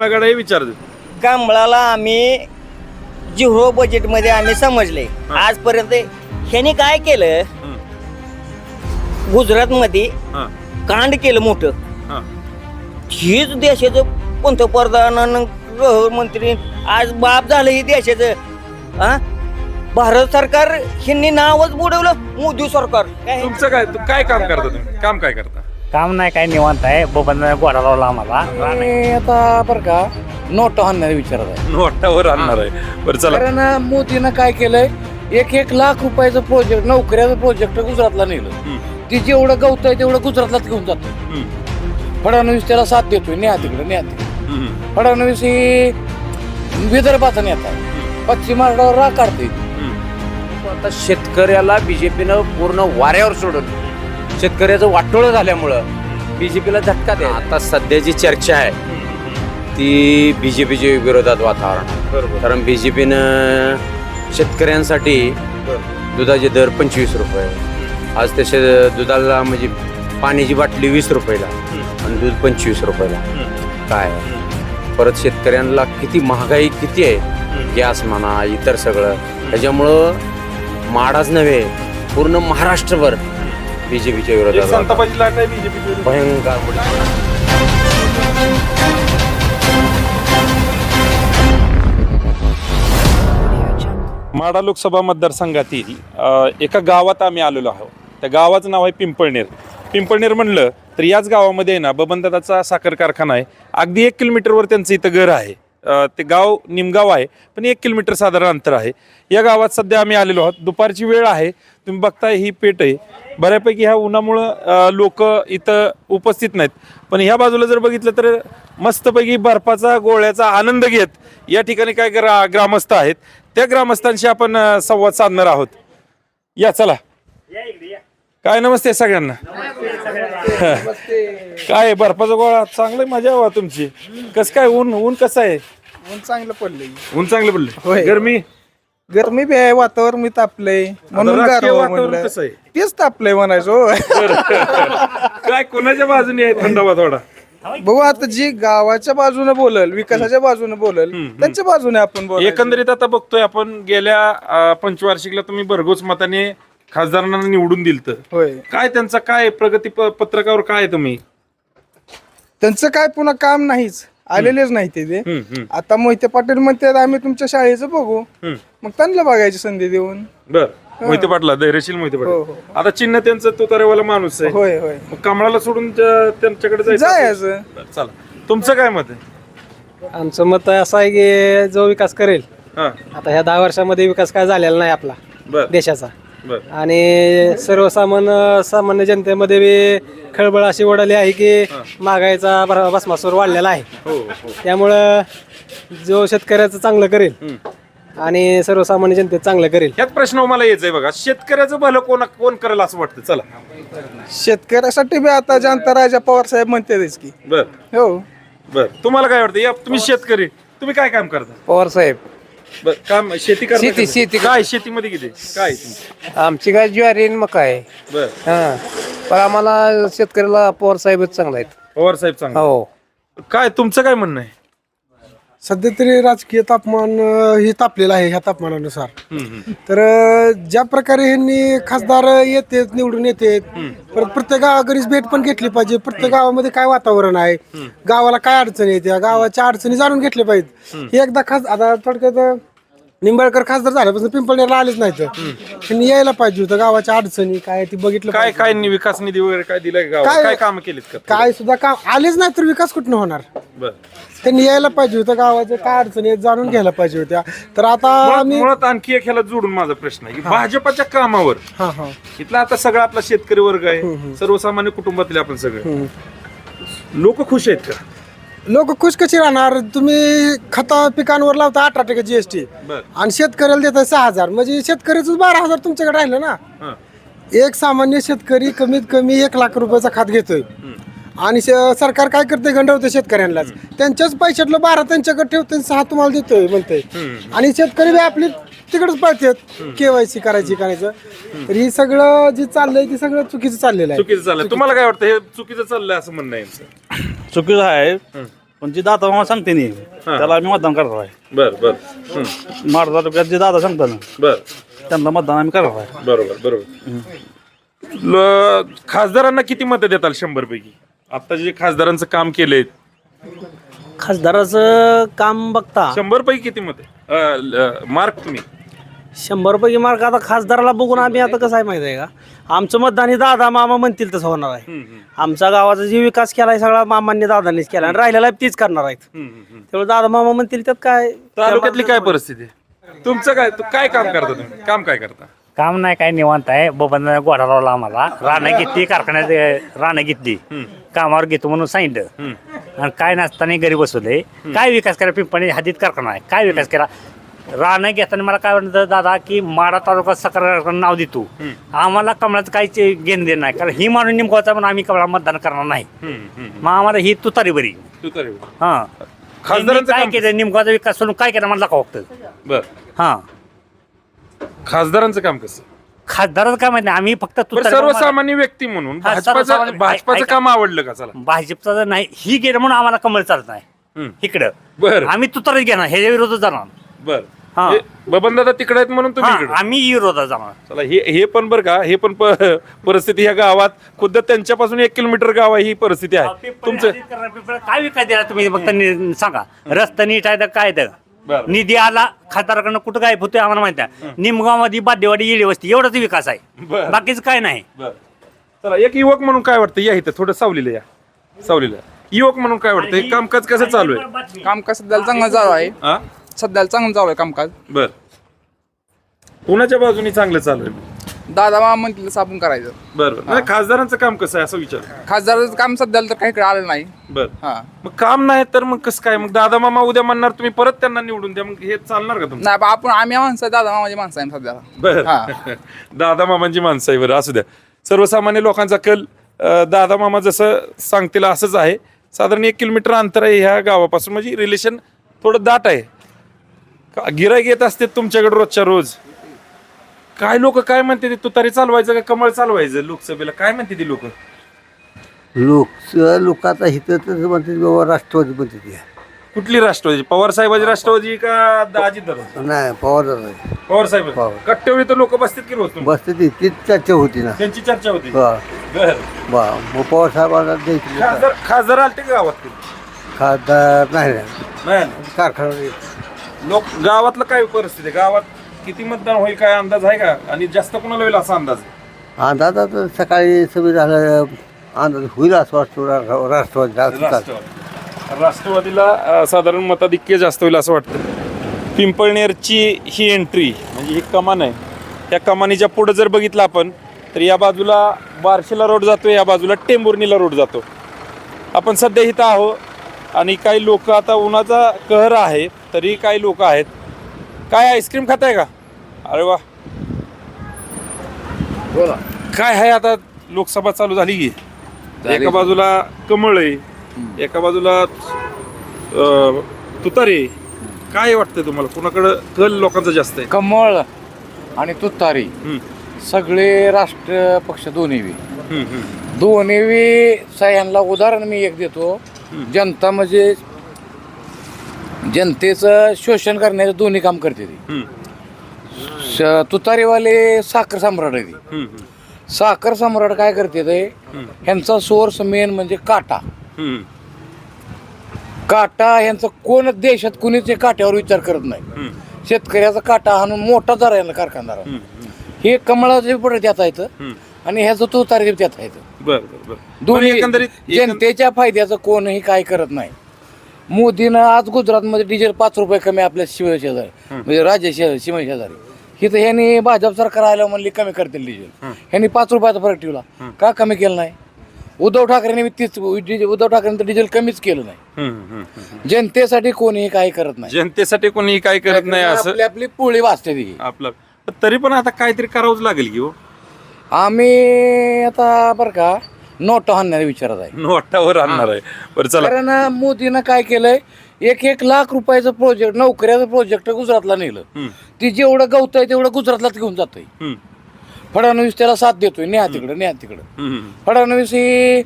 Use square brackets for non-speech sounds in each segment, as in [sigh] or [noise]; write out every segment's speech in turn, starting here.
कमळाकडे विचारतो कांबळाला आम्ही झिरो बजेटमध्ये आम्ही समजले. आजपर्यंत ह्याने काय केलं? गुजरातमध्ये हां. कांड केलं मोठं. हेच देशाचं पंतप्रधान गृहमंत्री आज बाप झालं हे देशाचं. हा भारत सरकार ह्यांनी नावच बुडवलं मोदी सरकार. काय? तुमचं काय तू काय काम करता तुम्ही? काम काय करता? काम नाही काय निवांत आहे. बोबन गोडा लावला आम्हाला. आणि आता बरं का नोट आणण्याचा विचारत आहे नोटावर आणणार आहे. बरं चला. कारण मोदीनं काय केलंय एक एक लाख रुपयाचं प्रोजेक्ट नोकऱ्याचं प्रोजेक्ट गुजरातला नेलं. ती जेवढं गवत आहे तेवढं गुजरातलाच घेऊन जातो हम्म. फडणवीस त्याला साथ देतोय न्या तिकडे न्या तिकडे. हम्म. फडणवीस ही विदर्भाचा नेता आहे. पश्चिम महाराष्ट्रावर राग काढते हम्म. आता शेतकऱ्याला बीजेपीनं पूर्ण वाऱ्यावर सोडून शेतकऱ्याचं वाटोळं झाल्यामुळं बीजेपीला झटका द्या आता सध्याची चर्चा आहे ती बीजेपीच्या विरोधात वातावरण आहे. बरोबर. कारण बीजेपीनं शेतकऱ्यांसाठी बरं. दुधाचे दर पंचवीस रुपये. आज तसे दुधाला म्हणजे पाण्याची बाटली वीस रुपयाला आणि दूध पंचवीस रुपयाला. काय? परत शेतकऱ्यांना किती महागाई किती आहे गॅस म्हणा इतर सगळं. त्याच्यामुळं माडाच नव्हे पूर्ण महाराष्ट्रभर बीजेपीच्या एक विरोधात. संतापाची लाट आहे बीजेपी भयंकर. मोठी. माडा लोकसभा मतदारसंघातील अ, एका गावात आम्ही आलेलो आहोत. त्या गावाचं नाव आहे पिंपळनेर. पिंपळनेर म्हणलं तर याच गावामध्ये आहे ना बबनदादाचा साखर कारखाना आहे. अगदी एक किलोमीटरवर त्यांचं इथं घर आहे. अ, ते गाव निमगाव आहे पण एक किलोमीटर साधारण अंतर आहे. या गावात सध्या आम्ही आलेलो आहोत. दुपारची वेळ आहे. तुम्ही बघताय ही पेट आहे. बऱ्यापैकी ह्या उन्हामुळं लोक इथं उपस्थित नाहीत. पण ह्या बाजूला जर बघितलं तर मस्तपैकी बर्फाचा गोळ्याचा आनंद घेत या ठिकाणी काय ग्रा ग्रामस्थ आहेत. त्या ग्रामस्थांशी आपण संवाद साधणार आहोत. या चला. काय नमस्ते सगळ्यांना. काय बर्फाचा गोळा चांगलं मजा हवा तुमची. कसं काय ऊन ऊन कसं आहे? ऊन चांगलं पडलंय. ऊन चांगलं पडलं. गरमी? गरमी बी आहे वातावरण मी तापलंय. म्हणून राजकीय गारवा वातावरण म्हणलं. कसं आहे? तेच तापलंय म्हणायचो. काय कोणाच्या बाजूने आहे थंडावा थोडा? बघू आता जी गावाच्या बाजूने बोलल विकासाच्या बाजूने बोलल त्यांच्या बाजूने आपण बोल एकंदरीत आता बघतोय आपण गेल्या अ, पंचवार्षिकला तुम्ही भरघोस मताने खासदारांना निवडून दिलत. होय. काय त्यांचा काय प्रगती प- पत्रकावर काय आहे तुम्ही? त्यांचं काय पुन्हा काम नाहीच. आलेलेच नाही ते. ते हम्म, हम्म, आता मोहिते पाटील म्हणतात आम्ही तुमच्या शाळेचं बघू. हम्म. मग त्यांना बघायची संधी देऊन. बर. मोहिते पाटला धैर्यशील मोहिते हो, पाटील. आता चिन्ह त्यांचं तो तरेवाला माणूस आहे. होय होय. मग कमळाला सोडून त्या- त्यांच्याकडे जायचं जायचं बरं, चला. तुमचं काय मत आहे? आमचं मत असं आहे की जो विकास करेल हा. आता ह्या दहा वर्षामध्ये विकास काय झालेला नाही आपला बर. देशाचा. आणि सर्वसामान्य सामान्य जनतेमध्ये बी खळबळ अशी ओढाली आहे की महागाईचा भर- भस्मासूर वाढलेला आहे. हो हो. त्यामुळं जो शेतकऱ्याचं चांगलं करेल आणि सर्वसामान्य जनतेचं चांगलं करेल. ह्यात प्रश्न मला यायचंय बघा शेतकऱ्याचं भलं कोण कोण करेल असं वाटतं? चला. शेतकऱ्यासाठी बी आता जनता राजा पवार साहेब म्हणतातच की. बर. हो. बर. तुम्हाला काय वाटतं? या तुम्ही शेतकरी तुम्ही काय काम करता? पवार साहेब बर काम शेती करता शेती- का? शेती. काय शेतीमध्ये किती? काय तुमचं? आमची काय ज्वारी आणि मका आहे. बर. हा. पण आम्हाला शेतकऱ्याला पवार साहेबच चांगला आहेत. पवार साहेब सांगा हो. काय तुमचं काय म्हणणं आहे? सध्या तरी राजकीय तापमान अ, हे तापलेलं आहे ह्या तापमानानुसार. तर अ, ज्या प्रकारे ह्यांनी खासदार येतेत निवडून येतेत परत प्रत्येक गावाघरीच भेट पण घेतली पाहिजे. प्रत्येक गावामध्ये काय वातावरण आहे? गावाला काय अडचणी येत्या गावाच्या अडचणी जाणून घेतल्या पाहिजेत. हे एकदा खास आता थोडक्यात अ, निंबाळकर खासदार झाल्यापासून पिंपळनेरला आलेच नाहीत. त्यांनी यायला पाहिजे होतं गावाच्या अडचणी काय ती बघितलं काय. काय नि- विकास निधी वगैरे काय दिलाय गावाला? काय- काय काम केलीत का काय सुद्धा काम आलेच नाही तर विकास कुठनं होणार? बर. त्यांनी यायला पाहिजे होतं गावाच्या काय अडचणी आहेत जाणून घ्यायला पाहिजे होत्या. तर आता आम्ही मुळात आणखी एक ह्याला जोडून माझा प्रश्न आहे. की भाजपच्या कामावर हा हा. इथला आता सगळा आपला शेतकरी वर्ग आहे. सर्वसामान्य कुटुंबातले आपण सगळे. लोक खुश आहेत का? लोक खुश कशी राहणार. तुम्ही खता पिकांवर लावता अठरा टक्के जीएसटी बर. आणि शेतकऱ्याला देता सहा हजार. म्हणजे शेतकऱ्याच बारा हजार तुमच्याकडे राहिलं ना? हा. एक सामान्य शेतकरी कमीत कमी एक लाख रुपयाचा खात घेतोय. आणि शे- सरकार काय करते गंडवते शेतकऱ्यांनाच. त्यांच्याच पैशातलं बारा त्यांच्याकडे ठेवते आणि सहा तुम्हाला देतोय म्हणते आणि शेतकरी बी आपली तिकडेच पळतात. केवायसी करायची करायचं. तर ही सगळं जे चाललंय ते सगळं चुकीचं चाललेलं आहे. चुकीचं चाललंय. तुम्हाला काय वाटतं? हे चुकीचं चाललंय असं म्हणणं आहे यांचं? चुकीचं आहे. पण जे दादा मामा सांगते नाही त्याला आम्ही मतदान करणार आहे. बर बर. हं, माड तालुक्यात जे दादा सांगतात ना बर. त्यांना मतदान आम्ही करणार आहे. बरोबर बरोबर. ल- खासदारांना किती मतं देताल शंभर पैकी आता जे खासदारांचं काम केलंय. खासदाराचं काम बघता. शंभर पैकी किती मत? मार्क तुम्ही. शंभर पैकी मार्क आता खासदाराला बघून आम्ही आता कसं आहे माहिती आहे का? आमचं मतदान हे दादा मामा म्हणतील तसं होणार आहे. आमचा गावाचा जे विकास केला आहे सगळा मामांनी दादांनीच केला आणि राहिलेला तीच करणार आहेत. त्यामुळे दादा मामा म्हणतील त्यात काय? तालुक्यातली काय परिस्थिती? तुमचं काय तू काय काम करता तुम्ही? काम काय करता? काम नाही काय निवांत आहे. बबन गोडा लावला आम्हाला. रानं घेतली कारखान्यात रानं घेतली. कामावर घेतो म्हणून सांगितलं. आणि काय नसताना घरी बसवले काय विकास केला? पिंपणी हद्दीत कारखाना आहे. काय विकास केला? रानं घेताना मला काय म्हणतं दादा की माडा तालुका सकार नाव देतो आम्हाला कमळाचं काहीच घेणं देणं नाही. कारण ही माणूस निमगावचा पण आम्ही कमळा मतदान करणार नाही. मग आम्हाला ही तुतारी बरी. हा. खासदारांचं काय काम केलं निमगावचा विकास सोडून काय केलं मला दाखवा फक्त. बर. हा. खासदारांचं काम कसं? खासदाराचं काय माहिती नाही आम्ही फक्त बरं, तुतारी सर्वसामान्य व्यक्ती म्हणून हा, भाजपाचं सर्वसामान्य- भाजपाचं ऐका. काम आवडलं का चला? भाजपचा जर नाही ही गेलं म्हणून आम्हाला कमळ चालत नाही. हम्म. इकडं. बर. आम्ही तुतारीच घेणार ह्याच्या विरोधात जाणार. बर. हा. बबन दादा तिकडे आहेत म्हणून तुम्ही हा, इकडे. आम्ही विरोधात जाणार. चला हे हे पण बरं का हे पण प- परिस्थिती ह्या गावात खुद्द त्यांच्यापासून एक किलोमीटर गाव आहे ही परिस्थिती आहे. तुमचं तुमचं काय विकास दिला तुम्ही? फक्त नि- सांगा. रस्ता नीट आहे तर काय तर. बरं. निधी आला खासदाराकडनं कुठं काय होतोय आम्हाला माहिती आहे निमगावमध्ये बादेवाडी येळी वस्ती एवढाच विकास आहे. बरं. बाकीचं काय नाही. बर. चला एक युवक म्हणून काय वाटतं? या इथं थोडं सावलीला या. सावलीला. युवक म्हणून काय वाटतं? हे कामकाज कसं चालू आहे? कामकाज चांगलं चालू आहे. हा? सध्याला चांगलं चालू आहे कामकाज. बर. कुणाच्या बाजूने चांगलं चालू आहे दादा मामा म्हणतील तसं आपण करायचं. बर बर. नाही, खासदारांचं काम कसं आहे असं विचार. खासदाराचं काम सध्याला तर काही इकडे आलं नाही. बर. हा. मग काम नाही तर मग कसं काय? मग दादा मामा उद्या म्हणणार तुम्ही परत त्यांना निवडून द्या मग हे चालणार का तुमचं? नाही बा, आपण आम्ही माणसं आहे, दादा मामाची माणसं आहे सध्याला बर. हा. [laughs] दादा मामांची माणसं आहे बरं असू द्या. सर्वसामान्य लोकांचा कल अं, दादा मामा जसं सांगतील असंच आहे. साधारण एक किलोमीटर अंतर आहे ह्या गावापासून म्हणजे रिलेशन थोडं दाट आहे. का- गिराईक येत असते तुमच्याकडे रोजच्या रोज? काय लोक काय म्हणते ते? तुतारी चालवायचं का कमळ चालवायचं लोकसभेला? काय म्हणते ती लोक? लोक लोकांचा हित तर म्हणते बाबा राष्ट्रवादी म्हणते ती. कुठली राष्ट्रवादी? पवार साहेबाची राष्ट्रवादी का अजित दादा नाही पवार पवार साहेब. पवार. कट्टेवळी तर लोक बसतात की रोज? बसते ती तीच चर्चा होती ना. त्यांची चर्चा होती. हा. बर. बा मग पवार साहेबांना द्यायची. खासदार खासदार आलते का गावात? खासदार नाही ना नाही. कारखाना लोक गावातलं काय परिस्थिती? आहे गावात किती मतदान होईल काय अंदाज आहे का? आणि जास्त कोणाला होईल असा अंदाज? आहे? अंदाज आता सकाळी सगळं झालं अंदाज होईल असं वाटतो रा- राष्ट्रवादी राष्ट्रवादी राष्ट्रवादी. राष्ट्रवादीला अं, साधारण मताधिक्य जास्त होईल असं वाटतं. पिंपळनेरची ही एंट्री म्हणजे ही कमान आहे त्या कमानीच्या पुढं जर बघितलं आपण तर या बाजूला बार्शीला रोड जातो या बाजूला टेंभुर्णीला रोड जातो. आपण सध्या इथं आहो आणि काही लोक आता उन्हाचा कहर आहे तरी काही लोक आहेत. काय आईस्क्रीम खाताय का? अरे वा. काय आहे आता लोकसभा चालू झाली की? एका बाजूला कमळ आहे एका बाजूला अं, तुतारे काय वाटतंय तुम्हाला? कुणाकडं कल लोकांचा जास्त आहे? कमळ आणि तुतारी हम्म, सगळे राष्ट्र पक्ष दोन्ही बी. हम्म, हम्म. दोन्ही बी सह्यांना उदाहरण मी एक देतो. जनता म्हणजे जनतेचं शोषण करण्याचं दोन्ही काम करते ती. श- तुतारीवाले साखर सम्राट आहे ती. साखर सम्राट काय करते ते? ह्यांचा सोर्स मेन म्हणजे काटा. काटा ह्यांचं कोण देशात कुणीच हे काट्यावर विचार करत नाही. शेतकऱ्याचा काटा हाणून मोठा दर आहे कारखानदार हम्म. हे कमळाचे पुढे देता येतं हम्म. आणि ह्याचं तुतारी देता येतं बरं बरं बरं. दोन्ही एकंदरीत जनतेच्या फायद्याचं कोणही काय करत नाही. मोदीनं आज गुजरातमध्ये डिझेल पाच रुपये कमी आपल्या शिव शेजारी म्हणजे राज्य शे- सीमा शेजारी. इथं ह्यांनी भाजप सरकार आलं म्हणली कमी करतील डिझेल. ह्यांनी पाच रुपयाचा फरक ठेवला. का कमी केलं नाही? उद्धव ठाकरेंनी बी तीच डिझेल- उद्धव ठाकरेंनी तर डिझेल कमीच केलं नाही. हम्म, हम्म, हम्म. जनतेसाठी कोणीही काही करत नाही. जनतेसाठी कोणी काय करत नाही असं आपली आपली पोळी वाचते ती. आपलं पण तरी पण आता काहीतरी करावंच लागेल की हो. आम्ही आता बरं का नोट आणण्याच्या विचारात आहे. नोटावर आणणार आहे. बरं चला. कारण मोदीनं काय केलंय? एक एक लाख रुपयाचं प्रोजेक्ट नोकऱ्याचं प्रोजेक्ट गुजरातला नेलं. ती जेवढं गवत आहे तेवढं गुजरातलाच घेऊन जातोय. हम्म, फडणवीस त्याला साथ देतोय. नेहा तिकडं नेहा तिकडं. हम्म, फडणवीस ही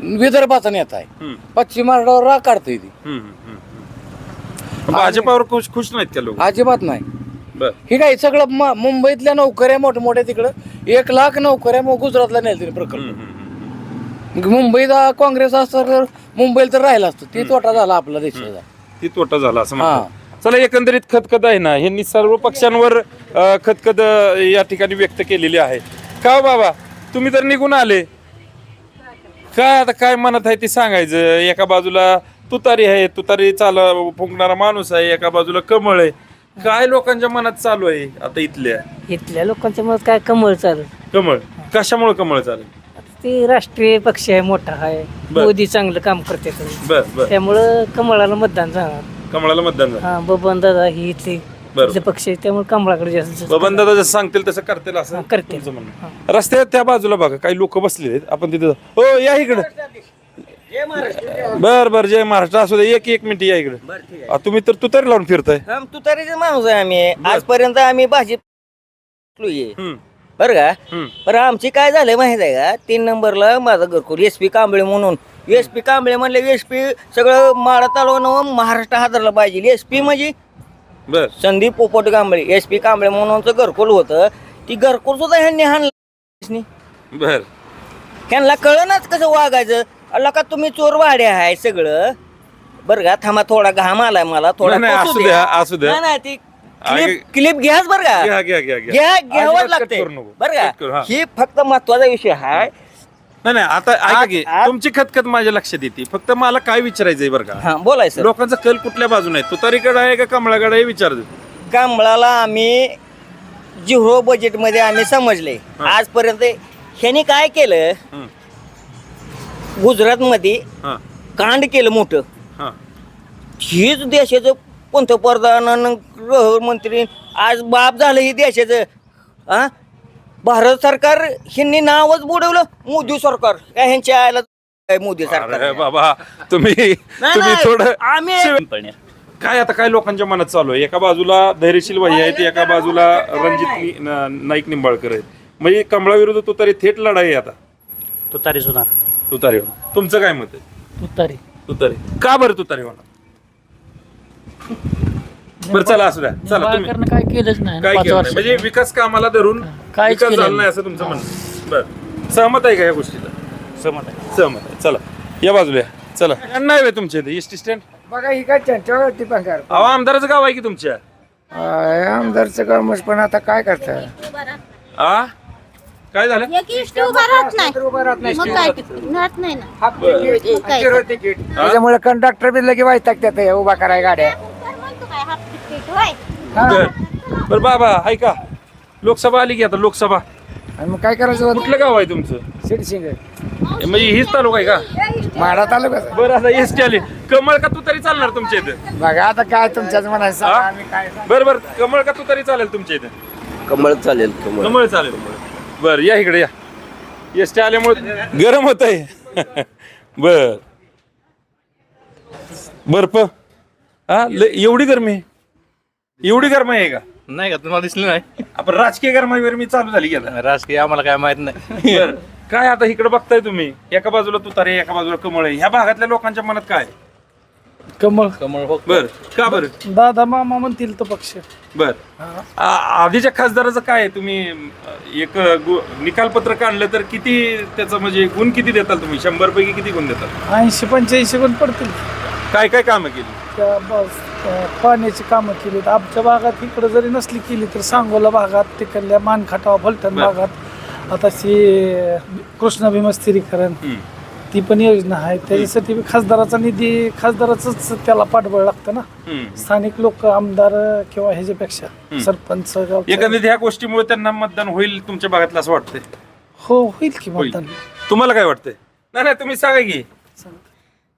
विदर्भाचा नेता आहे. हम्म. पश्चिम महाराष्ट्रावर राग काढतोय ती. हम्म, हम्म, हम्म. भाजपावर खुश खुश नाहीत का लोक? अजिबात नाही. बर. हे काय सगळं म- मुंबईतल्या नोकऱ्या मोठमोठ्या तिकडं. एक लाख नोकऱ्या मग गुजरातला नेल तिने प्रकल्प मग मुंबईत काँग्रेस असतं तर मुंबईला तर राहिला असतो. ते तोटा झाला आपला देशाचा. ती तोटा झाला असं म्हणतात. चला एकंदरीत खतखत आहे ना ह्यांनी सर्व पक्षांवर अ, खतखत अ, या ठिकाणी व्यक्त केलेली आहे. का हो बाबा? तुम्ही तर निघून आले. काय आता काय मनात आहे ते सांगायचं? एका बाजूला तुतारी आहे तुतारी चाल फुंकणारा माणूस आहे एका बाजूला कमळ आहे. काय लोकांच्या मनात चालू आहे आता इथल्या? इथल्या लोकांच्या मत काय कमळ चालू? कमळ. कशामुळे कमळ चालेल ते राष्ट्रीय पक्ष आहे मोठा आहे. बर. मोदी चांगलं काम करते बर बर. त्यामुळं कमळाला मतदान जाणार. कमळाला मतदान झालं हा बबन दादा ही इथले बरं. इथले पक्ष आहे त्यामुळे कमळाकडे जास्त बबन दादा जसं सांगतील तसं करतील असं करतील. तुमचं म्हणणं. रस्त्यात त्या बाजूला बघा काही लोक बसलेले आहेत. आपण तिथे. हो या इकडे. बर बर जय महाराष्ट्र. असू दे एक एक मिनिट या इकडे. आ, तुम्ही तर तू तरी लावून फिरताय. हम तुतारीचे माणूस आहे आम्ही. आजपर्यंत आम्ही भाजी हम्म, बरं का. बरं आमची काय झालं माहीत आहे का? तीन नंबरला माझा घरकुल एस पी कांबळे म्हणून. एस पी कांबळे म्हणले एस पी सगळं माळा तालुका महाराष्ट्र हादरला पाहिजे. एस पी म्हणजे संदीप पोपट कांबळे. एस पी कांबळे म्हणूनचं घरकुल होतं. ती घरकुल सुद्धा ह्यांनी हाणलं. बर. ह्यांना कळनाच कसं वागायचं? अल्ला का तुम्ही चोर वाडे आहे सगळं? बरं का थांबा थोडा घाम आलाय मला. थोडा असू द्या, असू द्या. नाही, ती क्लिप क्लिप घ्याच बरं का? घ्या घ्या घ्या घ्या. घ्या अजिबात घ्यावंच cut लागते करू नको. बरं cut करू, का हा. ही फक्त महत्त्वाचा विषय आहे नाही नाही आता ऐका की तुमची खतखत माझ्या लक्षात येते. फक्त मला काय विचारायचंय बरं का? हा बोलायचं लोकांचा कल कुठल्या बाजूने आहे तुतारीकडे आहे का कमळाकडे आहे? विचार कांबळाला आम्ही झिरो बजेटमध्ये आम्ही समजले. आजपर्यंत ह्यांनी काय केलं? हं. गुजरातमध्ये हा. कांड केलं मोठं. हा. हेच देशाचं पंतप्रधान आणि गृहमंत्री आज बाप झालं हे देशाचं. हा भारत सरकार ह्यांनी नावच बुडवलं. मोदी सरकार. काय ह्यांच्या आयला काय मोदी अरे सरकार? बाबा तुम्ही तुम्ही नाही. थोडं आम्ही- शिव- काय आता काय लोकांच्या मनात चालू आहे? एका बाजूला धैर्यशील भाई आहेत एका बाजूला रणजित नि- न- नाईक निंबाळकर आहेत. म्हणजे कमळाविरुद्ध तुतारी थेट लढाई आहे आता. तुतारी सुधार तुतारीवर तुमचं काय मत आहे? तुतारी. तुतारी. का बरं तुतारी होणार? बरं चला असू द्या. चला तुम्ही. काय केलंच नाही काय केलं नाही? म्हणजे विकास कामाला धरून काहीच विकास केलं झाला नाही असं तुमचं म्हणणं बरं. सहमत आहे का या गोष्टीला? सहमत आहे. सहमत आहे. चला. या बाजूला या. चला. नाही होय तुमच्या इथे एस टी स्टँड? बघा ही काय त्यांच्यावरती पंगार अहो आमदाराचं गाव आहे की तुमच्या? आमदारचं कामच पण आता काय करता आ? काय झालं? एक इष्ट उभा राहत नाही. मग काय राहत नाही ना. मग काय तिकीट त्याच्यामुळे कंडक्टर बी लगे वाईट टाकतात हे उभा कराय गाड्या तर म्हणतो काय हाफ तिकीट होय बर. बर बाबा ऐका. लोकसभा आली की आता लोकसभा. आणि मग काय करायचं कुठलं गाव आहे तुमचं? सिडसिंग म्हणजे हीच तालुका आहे का? माडा तालुका बरं आता एस टी आली. कमळ का तू तरी चालणार तुमच्या इथे? बघा आता काय तुमच्याच म्हणायचं हा? आम्ही काय? बरं बरं कमळ का तू तरी चालेल तुमच्या इथे? कमळ चालेल कमळ. कमळ चालेल. बर या इकडे या. एस टी आल्यामुळे गरम होत आहे बर. बर्फ. हा लय- एवढी गरमी आहे? एवढी गरमी आहे का? नाही का? तुम्हाला दिसलं नाही? आपण राजकीय गरमाईवर मी चालू झाली गेला राजकीय आम्हाला काय माहीत नाही. काय आता इकडे बघताय तुम्ही? एका बाजूला तुतारे एका बाजूला कमळ आहे. ह्या भागातल्या लोकांच्या मनात काय? आहे? कमळ. कमळ हो. बर. का बरं? दादा मामा म्हणतील तो पक्ष. बर. आ- आधीच्या खासदाराचं काय आहे? तुम्ही अ, एक गु- निकालपत्र काढलं तर किती त्याचं म्हणजे गुण किती देताल तुम्ही? शंभर पैकी किती गुण देताल? ऐंशी पंच्याऐंशी पण पडतील. काय काय कामं केली? त्या बस त्या पाण्याची कामं केली आमच्या भागात इकडं जरी नसली केली तर सांगोला भागात तिकडल्या मानखाटावा फलटण बरं. भागात. आता ती कृष्णा भीमा स्थिरीकरण हम्म. ती पण योजना आहे. त्याच्यासाठी बी खासदाराचा निधी खासदाराच त्याला पाठबळ लागतं ना. स्थानिक लोक आमदार किंवा ह्याच्यापेक्षा सरपंच गावचे- एकंदरीत ह्या गोष्टीमुळे त्यांना मतदान होईल तुमच्या भागातलं असं वाटतंय? हो होईल की होईल. मतदान. तुम्हाला काय वाटतंय? नाही नाही तुम्ही सांगा की.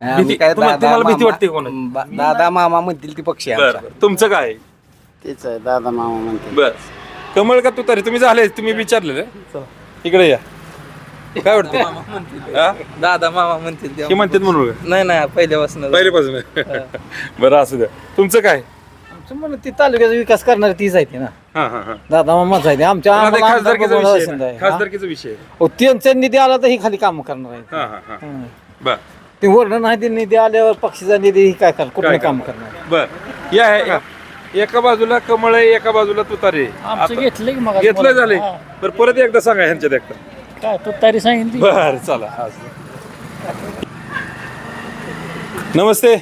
भीती- तुम्हाला तुम्हाला भीती वाटते कोण? दादा मामा म्हणतील ती पक्षी बर. तुमचं काय? आहे? तेच आहे दादा मामा म्हणते बर. कमळ का तुतारी तुम्ही झाले तुम्ही विचारलेलं. इकडे या. काय वाटतं हा? दादा मामा म्हणतील हे म्हणतात म्हणून का? नाही नाही पहिल्यापासून. पहिल्यापासून बरं असू द्या. तुमचं काय? म्हणून ती तालुक्याचा विकास करणारी तीच आहे ना. हा हा हा. दादा मामाच आहे आमच्या आता आम्हाला खासदारकीचा विषय आहे. आहे. खासदारकीचा आहे. हा? त्यांचा निधी आला तर ही खाली काम करणार आहे. हा हा हा. बर. ते नाही निधी आल्यावर पक्षीचा निधी काय कर कुठलं काम करणार? बर. या या. एका बाजूला कमळ आहे एका बाजूला तुतारी आहे. आमचं आता- घेतलं की मग घेतलं झाले बरं परत एकदा सांगा ह्यांच्यात एकदा. काय तू तारी सांगितली. बर चला. नमस्ते.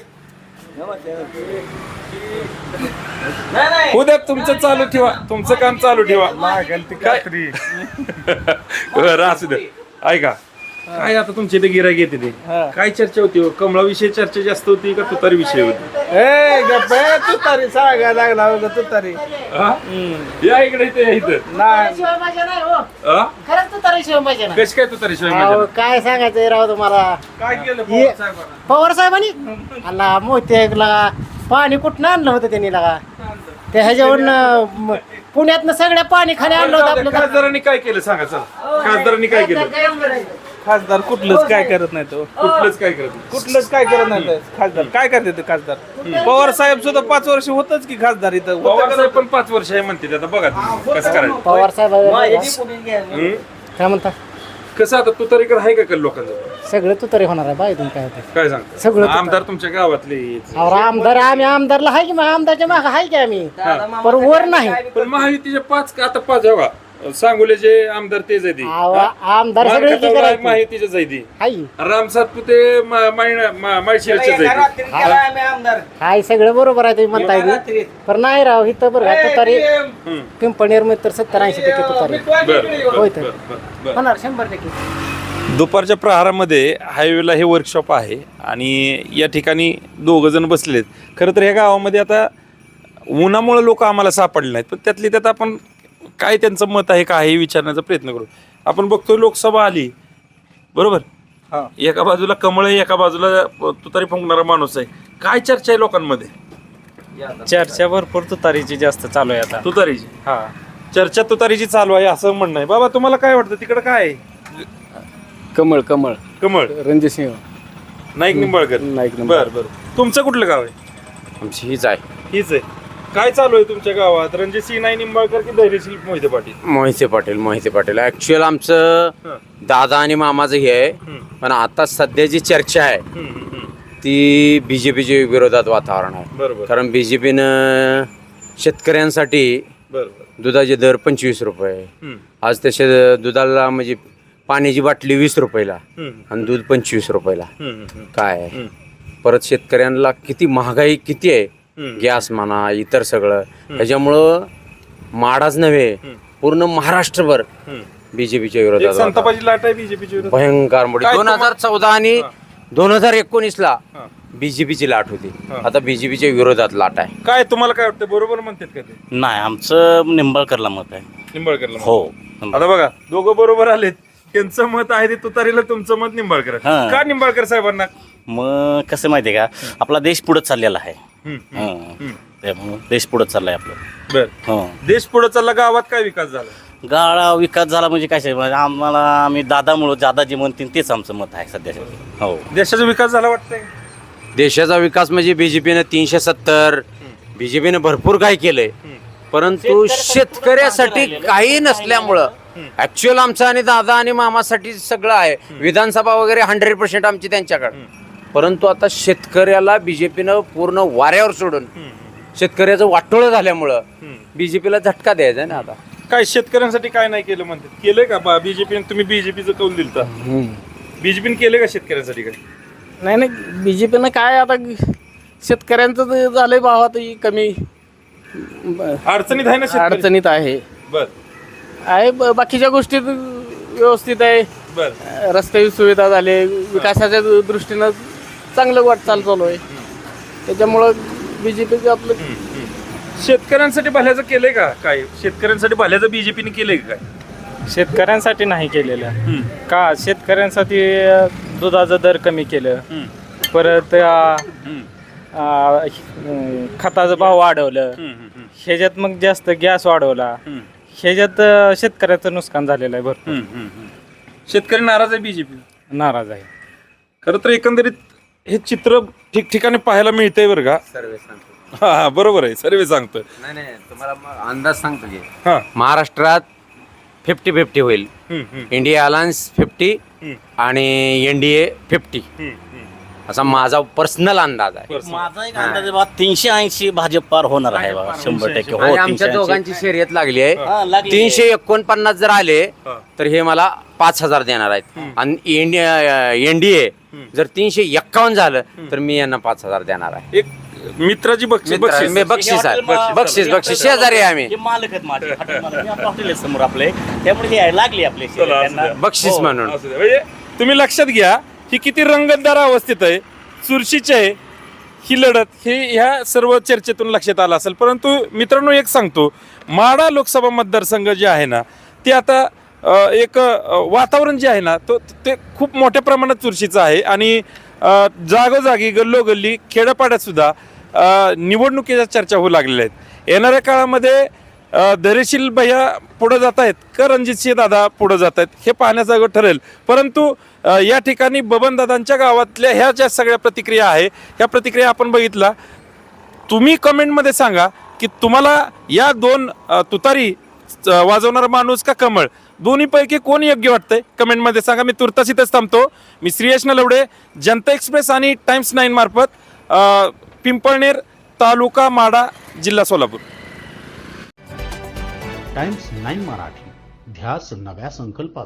उद्या तुमचं चालू ठेवा. तुमचं काम चालू ठेवा. काय? [laughs] बरं असू दे ऐका. काय आता तुमच्या इथे गिराय घेते ते? काय चर्चा होती हो? कमळाविषयी चर्चा जास्त होती का तुतारी विषय होती? ए गप्प ए, तू तारी सांगायला लागला होता तू तारी हा? या इकडे इथे या इथं. नाही. हा? खरंच तू तारी शिवाय पाहिजे ना कशी काय तुतारी शिवाय मजा? काय सांगायचं राव तुम्हाला? काय केलं पवार साहेबांना? पवार साहेबांनी? अल्ला मोठे लगा पाणी कुठनं आणलं होतं त्यांनी लगा? ते ह्याच्यावरनं पुण्यातनं सगळ्या पाणी खाली आणलं होतं आपलं खासदारांनी काय केलं? सांगा चला. खासदारांनी काय केलं? खासदार कुठलंच काय करत नाही तो. कुठलंच काय करत नाही. कुठलंच काय करत नाही तो. खासदार. काय करते ते खासदार? पवार साहेब सुद्धा पाच वर्ष होतच की खासदार इथं. पवार साहेब पण पाच वर्ष आहे म्हणते आता बघा तुम्ही. कसं करायचं. पवार साहेब हं? काय म्हणता? कसं आता तू तरीकडे आहे का कल लोकांचं? सगळं तू तरी होणार आहे बाय काय होतं काय सांगता? सगळं तू- आमदार तुमच्या गावातले अहो, आमदार आम्ही आमदारला आहे की मग आमदारच्या माग आहे की आम्ही? पण वर नाही. पण महायुतीचे पाच का आता पाच हवा? सांगोल्याचे आमदार तेच आहे ती अहो, आमदार सगळे आहे ती हाय. राम सातपुते आहे ती. हाय सगळं बरोबर आहे तुम्ही म्हणताय. पण नाही राव इथं बरं का तुतारी हं. पिंपणेरमध्ये तर सत्तर ऐंशी टक्के तुतारी. बरं होय बरं, तर. बरं, बरं, बरं. होणार शंभर टक्के. दुपारच्या प्रहारामध्ये हायवेला हे वर्कशॉप आहे आणि या ठिकाणी दोघं जण बसलेत. खरं तर ह्या गावामध्ये आता उन्हामुळे लोक आम्हाला सापडले नाहीत पण त्यातली त्यात आपण काय त्यांचं मत आहे काय हे विचारण्याचा प्रयत्न करू. आपण बघतोय लोकसभा आली. बरोबर? एका बाजूला कमळ आहे एका बाजूला तुतारी फुंकणारा माणूस आहे. काय चर्चा आहे लोकांमध्ये? चर्चा भरपूर तुतारीची जास्त चालू आहे आता. तुतारीची? हा. चर्चा तुतारीची चालू आहे असं म्हणणं आहे. बाबा तुम्हाला काय वाटतं? तिकडं काय आहे? कमळ कमळ. कमळ. रणजित सिंह. नाईक निंबाळकर. नाईक बर बर. तुमचं कुठलं गाव आहे? आमची हीच आहे. हीच आहे. काय चालू आहे तुमच्या गावात? रणजित सिंह नाईक निंबाळकर की धैर्यशील मोहिते पाटील? मोहिते पाटील मोहिते पाटील. ऍक्च्युअल आमचं हं. दादा आणि मामाचं हे आहे. हं. पण आता सध्या जी चर्चा आहे हम्म, हम्म, हम्म. ती बी जे पीच्या विरोधात वातावरण आहे. बरोबर. कारण बी जे पीनं शेतकऱ्यांसाठी बरोबर. दुधाचे दर पंचवीस रुपये. हम्म, आज तसे दुधाला म्हणजे पाण्याची बाटली वीस रुपयाला हम्म, आणि दूध पंचवीस रुपयाला. हम्म, हम्म, काय हम्म. परत शेतकऱ्यांना किती महागाई किती आहे. गॅस म्हणा इतर सगळं. ह्याच्यामुळं माडाच नव्हे पूर्ण महाराष्ट्रभर. बीजेपीच्या विरोधात. संतापाची लाट आहे बीजेपीची विरोधात. भयंकर मोठी काय दोन हजार चौदा आणि दोन हजार एकोणीस ला हा. बीजेपीची लाट होती. हा. आता बीजेपीच्या विरोधात लाट आहे. काय तुम्हाला काय वाटतं? बरोबर म्हणतात का ते? नाही आमचं निंबाळकरला मत आहे. निंबाळकरला हो. आता बघा दोघं बरोबर आलेत. त्यांचं मत आहे ते तुतारीला तुमचं मत निंबाळकर. हा. का निंबाळकर साहेबांना? मग कसं माहिती आहे का? आपला देश पुढे चाललेला आहे. हं. त्यामुळं देश पुढे चाललाय आपलं. बर. हो. देश पुढे चालला गावात काय विकास झाला? गाळा विकास झाला म्हणजे काय म्हणजे आम्हाला आम्ही दादामुळं दादा जे म्हणतील तेच आमचं मत आहे सध्या. हो. देशाचा विकास झाला वाटतंय? देशाचा विकास म्हणजे बीजेपीनं तीनशे सत्तर बीजेपीनं भरपूर काय केलंय. परंतु शेतकऱ्यासाठी काही नसल्यामुळं ऍक्च्युअल आमचं आणि दादा आणि मामासाठी सगळं आहे. विधानसभा वगैरे हंड्रेड पर्सेंट आमची त्यांच्याकडे. परंतु आता शेतकऱ्याला बीजेपीनं पूर्ण वाऱ्यावर सोडून शेतकऱ्याचं वाटोळं झाल्यामुळं बीजेपीला झटका द्यायचा आहे ना आता. काय शेतकऱ्यांसाठी काय नाही केलं म्हणतात? केलंय का बीजेपी तुम्ही बीजेपीचं कौल दिलता बीजेपीने केलं का शेतकऱ्यांसाठी काय? नाही नाही बीजेपीनं काय आता शेतकऱ्यांचं ते झालंय भावात कमी. अडचणीत आहे ना शेतकरी? अडचणीत आहे. बर. आहे ब- बाकीच्या गोष्टीत व्यवस्थित आहे. बर. रस्ते सुविधा झाले विकासाच्या दृष्टीनं चांगलं वाटचाल चालू आहे. त्याच्यामुळं बीजेपीचं आपलं शेतकऱ्यांसाठी भल्याचं केलंय का काय? शेतकऱ्यांसाठी भल्याचं बीजेपीने केलंय का काय? शेतकऱ्यांसाठी नाही केलेलं. हम्म, का? शेतकऱ्यांसाठी अ, दुधाचं दर कमी केलं. हम्म, परत अ, हम्म, अ, अ, खताचा भाव वाढवलं. हम्म, हम्म, ह्याच्यात मग जास्त गॅस वाढवला. हम्म, ह्याच्यात अ, शेतकऱ्याचं नुकसान झालेलं आहे भरपूर. हम्म, हम्म, हम्म. शेतकरी नाराज आहे बीजेपी नाराज आहे. खरं तर एकंदरीत हे चित्र ठिकठिकाणी पाहायला मिळतंय बरं का? सर्वे सांगतो. हा हा, बरोबर आहे. सर्वे सांगतोय. नाही नाही तुम्हाला मग अंदाज सांगतो की हा. महाराष्ट्रात फिफ्टी फिफ्टी होईल. Hmm, hmm, India alliance fifty आणि एन डी ए फिफ्टी असा माझा पर्सनल अंदाज आहे. माझा एक अंदाज बा तीनशे ऐंशी भाजप पार होणार आहे बा शंभर टक्के. हो आणि आमच्या 380. दोघांची शर्यत लागली हा, आहे. लागली. तीनशे एकोणपन्नास जर आले तर हे मला पाच हजार देणार आहेत. आणि एन डी ए जर तीनशे एक्कावन्न झालं तर मी यांना पाच हजार देणार आहे. एक मित्राची बक्षीस मित्र- बक्षीस. मी बक्षीस आहे. बक्षीस बक्षीस. शेजारी आहे आम्ही. हे मालक आहेत माझे हॉटेल मालक. मी आपलं हॉटेल आहे समोर आपले. त्यामुळे हे लागली आपले चला, असू त्यांना- द्या. बक्षीस हो. म्हणून. असू. म्हणजे तुम्ही लक्षात घ्या ही किती रंगतदार अवस्थेत आहे. चुरशीची आहे ही लढत हे ह्या सर्व चर्चेतून लक्षात आलं असेल. परंतु मित्रांनो एक सांगतो माडा लोकसभा मतदारसंघ जे आहे ना ते आता एक वातावरण जे आहे ना तो ते खूप मोठ्या प्रमाणात चुरशीचं आहे आणि जागोजागी गल्लोगल्ली खेड्यापाड्यातसुद्धा निवडणुकीच्या चर्चा होऊ लागलेल्या आहेत. येणाऱ्या काळामध्ये अ, धैर्यशील भैया पुढं जात आहेत का रणजितसिंह दादा पुढं जात आहेत हे पाहण्याचं ठरेल. परंतु या ठिकाणी बबनदादांच्या गावातल्या ह्या ज्या सगळ्या प्रतिक्रिया आहे ह्या प्रतिक्रिया आपण बघितला तुम्ही कमेंटमध्ये सांगा की तुम्हाला या दोन तुतारी वाजवणारा माणूस का कमळ? दोन्हीपैकी कोण योग्य वाटतंय? कमेंटमध्ये सांगा. मी तुर्तास इथंच थांबतो. मी श्रीयश नलवडे जनता एक्सप्रेस आणि टाइम्स नाईन मार्फत पिंपळनेर तालुका माडा जिल्हा सोलापूर. Times nine Marathi. ध्यास नव्या संकल्पाचा.